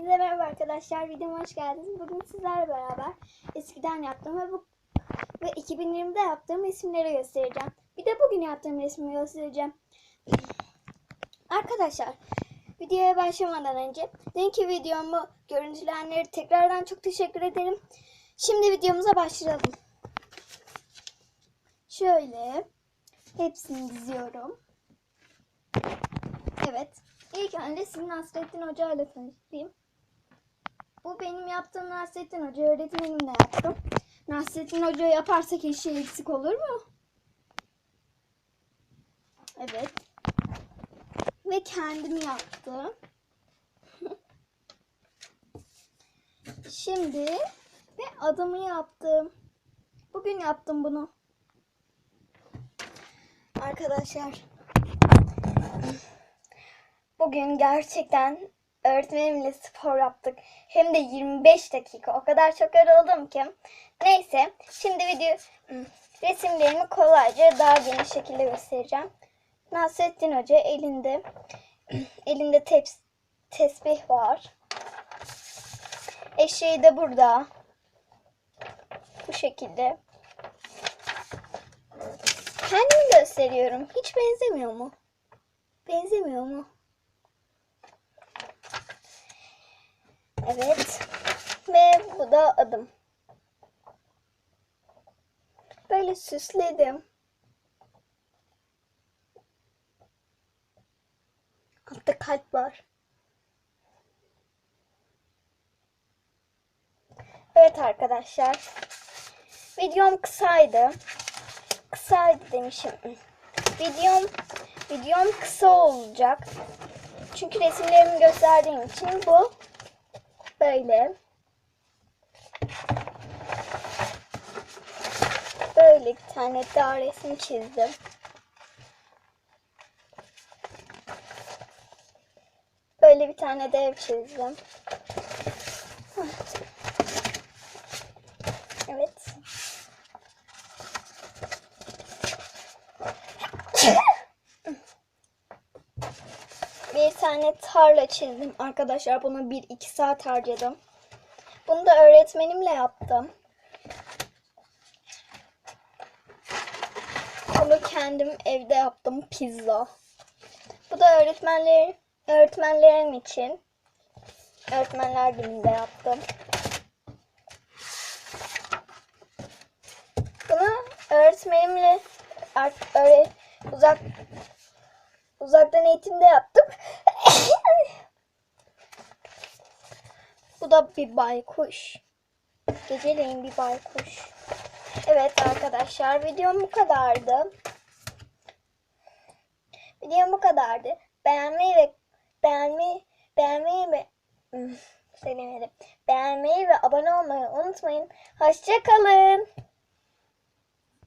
Hepinize merhaba arkadaşlar. Videoma hoş geldiniz. Bugün sizlerle beraber eskiden yaptığım ve bu ve 2020'de yaptığım resimleri göstereceğim. Bir de bugün yaptığım resmi göstereceğim. Arkadaşlar, videoya başlamadan önce dünkü videomu görüntüleyenlere tekrardan çok teşekkür ederim. Şimdi videomuza başlayalım. Şöyle hepsini diziyorum. Evet. İlk önce sizin Nasrettin Hoca ile tanıştırayım. Bu benim yaptığım Nasrettin Hoca. Öğretmenimle yaptım. Nasrettin Hoca yaparsa kişi eksik olur mu? Evet. Ve kendimi yaptım. Şimdi ve adımı yaptım. Bugün yaptım bunu. Arkadaşlar Bugün gerçekten öğretmenimle spor yaptık. Hem de 25 dakika. O kadar çok yoruldum ki. Neyse. Şimdi video resimlerimi kolayca daha geniş şekilde göstereceğim. Nasrettin Hoca elinde elinde teps, tesbih var. Eşeği de burada. Bu şekilde. Kendimi gösteriyorum. Hiç benzemiyor mu? Benzemiyor mu? Evet. Ve bu da adım. Böyle süsledim. Altta kalp var. Evet arkadaşlar. Videom kısaydı. Kısaydı demişim. Videom videom kısa olacak. Çünkü resimlerimi gösterdiğim için bu böyle böyle bir tane daha resim çizdim. Böyle bir tane de ev çizdim. Evet. Bir tane tarla çizdim arkadaşlar. Bunu 1-2 saat harcadım. Bunu da öğretmenimle yaptım. Bunu kendim evde yaptım pizza. Bu da öğretmenlerin öğretmenlerim için öğretmenler gününde yaptım. Bunu öğretmenimle öyle uzak uzaktan eğitimde yaptım. Bu da bir baykuş. Geceleyin bir baykuş. Evet arkadaşlar videom bu kadardı. Videom bu kadardı. Beğenmeyi ve beğenmeyi beğenmeyi ve söylemedim. Beğenmeyi ve abone olmayı unutmayın. Hoşçakalın.